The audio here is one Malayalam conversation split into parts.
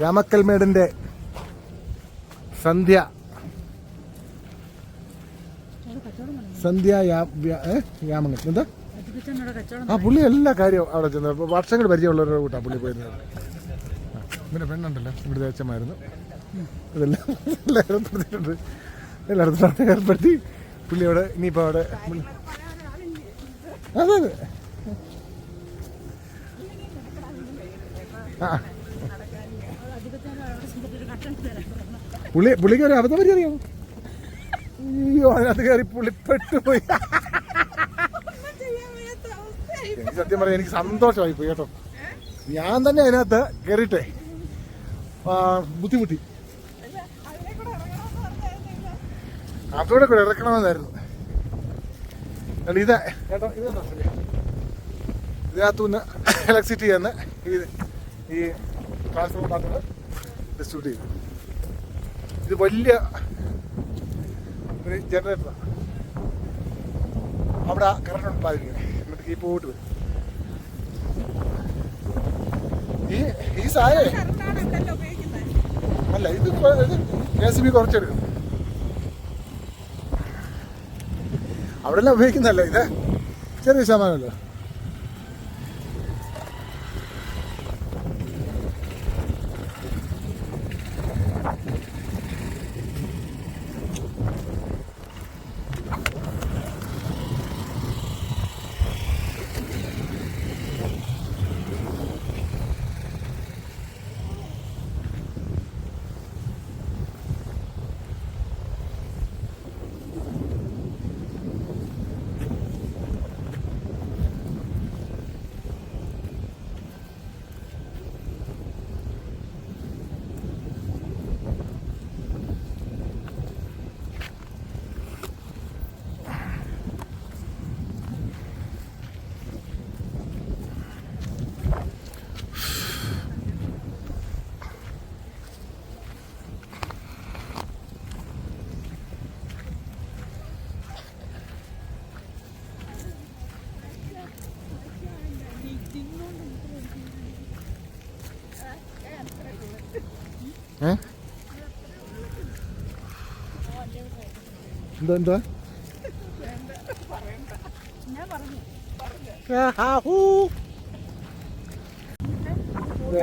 രാമക്കൽമേടിന്റെ സന്ധ്യ. സന്ധ്യ യാമങ്ങൾ. എന്താ? ആ പുള്ളി എല്ലാ കാര്യവും അവിടെ ചെന്ന് വർഷങ്ങൾ പരിചയമുള്ളവരുടെ കൂട്ടാ പുള്ളി പോയിരുന്നത്. പിന്നെ പെണ്ണുണ്ടല്ലോ ഇവിടുത്തെ അച്ഛന്മായിരുന്നു ഇതെല്ലാം എല്ലായിടത്തും ഏർപ്പെടുത്തി. പുള്ളി അവിടെ ഇനിയിപ്പോൾ അവിടെ അതെ അതെ. ആ. പുള്ളി പുള്ളിക്ക് ഒരു അബദ്ധം പറ്റി അയ്യോ അതിനകത്ത് കയറി പുള്ളിപ്പെട്ടു പോയി എനിക്ക് സത്യം പറയാം എനിക്ക് സന്തോഷമായി പോയി കേട്ടോ. ഞാൻ തന്നെ അതിനകത്ത് കയറിട്ടെ ബുദ്ധിമുട്ടി. അതോടെ കൂടെ ഇറക്കണമെന്നായിരുന്നു. ഇത് കേട്ടോ ഇത്? ഇതിനകത്തുനിന്ന് ഇലക്ട്രിസിറ്റി എന്ന് ഈ ഈ ട്രാൻസ്ഫോർമറിനകത്ത് ഡിസ്ട്രിബ്യൂട്ട് ചെയ്തു ഇത് വലിയ ഒരു ജനറേറ്ററാണ് അവിടെ കറണ്ട് ഉത്പാദിപ്പിക്കുന്നത് എന്നിട്ട് ഈ പോയിട്ട് വരും. ഈ ഈ സായ അല്ല ഇത് കൊ- സി ബി കുറച്ചെടുക്കും. അവിടെ എല്ലാം ഉപയോഗിക്കുന്നതല്ല ഇത്. ചെറിയ ശതമാനമല്ലോ? എന്താ എന്താ. ഇത്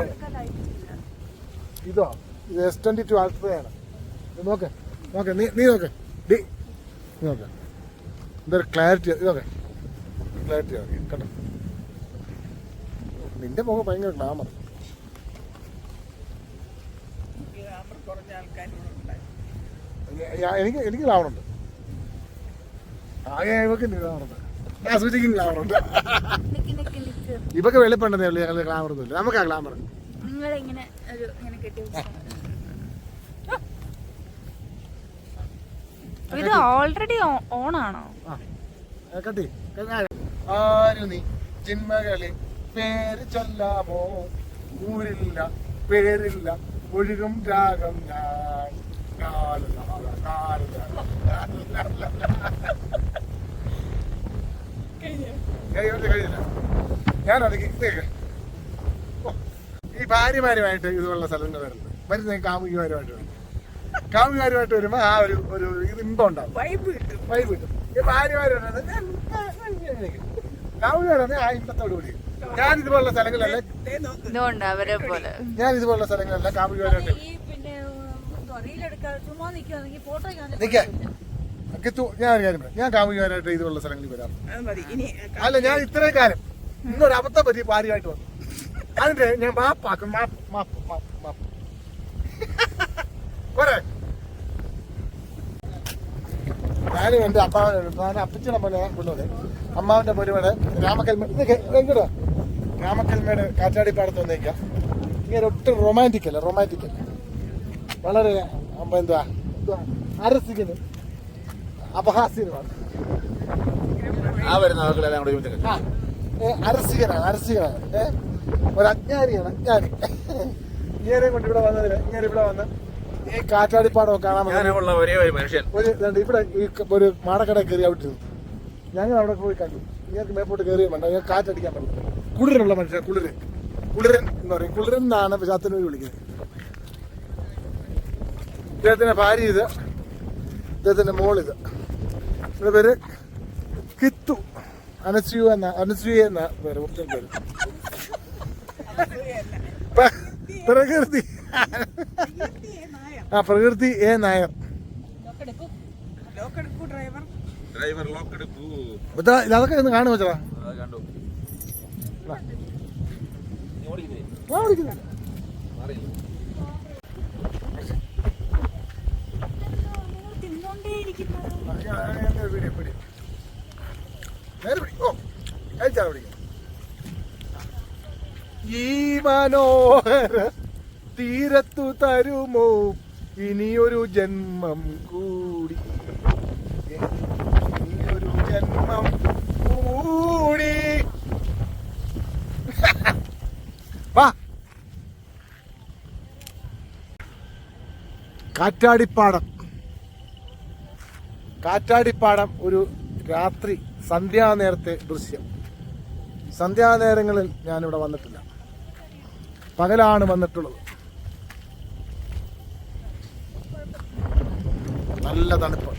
ഇതോ എസ് ട്വന്റി ടു അൾട്രയാണ് നോക്ക് നോക്ക് നീ നീ നോക്ക്. ഡി നോക്ക്. എന്തൊരു ക്ലാരിറ്റി ഇതൊക്കെ ക്ലാരിറ്റി നോക്കി. കണ്ടോ? നിന്റെ മുഖം ഭയങ്കര ഗ്ലാമർ എനിക്ക് എനിക്ക് ഗ്ലാമറുണ്ട് ആകെ ഇവക്ക് ഗ്ലാമറുണ്ട് ഞാൻ സൂചിക്കും ഗ്ലാമറുണ്ട് ഇവക്ക് വെളിപ്പുണ്ടെന്നേ ഉള്ളൂ ഞങ്ങൾ ഗ്ലാമറൊന്നുമില്ല. നമുക്ക് ആ ഗ്ലാമർ നിങ്ങളിങ്ങനെ ഒരു ഇങ്ങനെ കെട്ടി ഇത് ഓൾറെഡി ഓൺ ആണോ ആ കട്ടി. ആരു നീ ചിന്മകളി പേര് ചൊല്ലാമോ? ഊരില്ല പേരില്ല. ഒഴുകും രാഗം ഞാൻ ഓ, ഈ ഭാര്യമാരുമായിട്ട് ഇതുപോലുള്ള സ്ഥലങ്ങൾ വരുന്നത് വരുന്ന കാമുകിമാരുമായിട്ട് വരും കാമുകിമാരുമായിട്ട് വരുമ്പോൾ ആ ഒരു ഒരു ഇത് ഇമ്പം ഉണ്ടാവും വൈബ് കിട്ടും വൈബ് കിട്ടും ഈ ഭാര്യമാര് പറയുന്നത് ഞാൻ ആ ഇമ്പത്തോട് കൂടി ഞാൻ ഇതുപോലുള്ള സ്ഥലങ്ങളിലെല്ലാം ഇതുകൊണ്ട് അവരെ പോലെ. ഞാൻ ഇതുപോലുള്ള സ്ഥലങ്ങളിലെല്ലാം ഫോട്ടോ നിൽക്കാൻ കിത്തു ഞാൻ ഒരു കാര്യം പറയാം. ഞാൻ കാമുകിമാരായിട്ട് ഇതുപോലുള്ള സ്ഥലങ്ങളിൽ വരാം. അല്ല ഞാൻ ഇത്രയും കാലം ഇന്നൊരു അബദ്ധം പറ്റി ഭാര്യയായിട്ട് വന്നു. അതിന്റെ ഞാൻ മാപ്പാക്കും മാപ്പ് മാപ്പ് മാപ്പ് മാപ്പ്. പോരെ. ഞാനും എന്റെ അപ്പാവനെ അപ്പച്ചനെ പോലെ കൊണ്ടുപോലെ അമ്മാവന്റെ പോലെ രാമക്കൽമ ഇതൊക്കെ എങ്ങോട്ടാ രാമക്കൽമേട് കാറ്റാടിപ്പാടത്ത് വന്നേക്കാം. ഇങ്ങനെ ഒട്ടും റൊമാന്റിക് അല്ല റൊമാന്റിക് അല്ല. വളരെ അപ്പം എന്താ എന്തുവാ അരസിക്കുന്നു. അപഹാസ്യമാണ് ആ വരുന്ന അരസികനാണ് അരസികനാണ്. ഒരു അജ്ഞാനിയാണ് അജ്ഞാനി. ഇങ്ങനെ കൊണ്ട് ഇവിടെ വന്നതില്ല ഇങ്ങനെ ഇവിടെ വന്ന് ഈ കാറ്റാടിപ്പാടം കാണാൻ ഒരേ ഒരു മനുഷ്യൻ. ഒരു ഇവിടെ ഈ ഒരു മാടക്കട കയറി അവിടെ ഇരുന്നു ഞങ്ങൾ അവിടെ പോയി കണ്ടു. ഇങ്ങനെ മേപ്പോട്ട് കയറിയ വേണ്ട കാറ്റടിക്കാൻ പറ്റും കുളിരുള്ള മനുഷ്യൻ കുളിരൻ കുളിരൻ എന്ന് പറയും. കുളിരൻ എന്നാണ് ചാത്തനൂർ വിളിക്കുന്നത്. ഇദ്ദേഹത്തിന്റെ ഭാര്യ ഇത്. ഇദ്ദേഹത്തിന്റെ മോളിത് ഇത്. പേര് കിത്തു. അനസ്യു എന്ന അനസ്യു എന്ന പേര് ഒറ്റ പേര്. പ്രകൃതി. ആ Prakriti A Nair. Driver. Lock എടുക്കൂ ഇതൊക്കെ അതൊക്കെ ഒന്ന് കാണുമോ ചേട്ടാ? ഈ മനോഹര തീരത്തു തരുമോ? ഇനിയൊരു ജന്മം കൂടി. ഇനിയൊരു ജന്മം വാ. കാറ്റാടിപ്പാടം. കാറ്റാടിപ്പാടം ഒരു രാത്രി സന്ധ്യാനേരത്തെ ദൃശ്യം. സന്ധ്യാനേരങ്ങളിൽ ഞാനിവിടെ വന്നിട്ടില്ല. പകലാണ് വന്നിട്ടുള്ളത്. നല്ല തണുപ്പ്.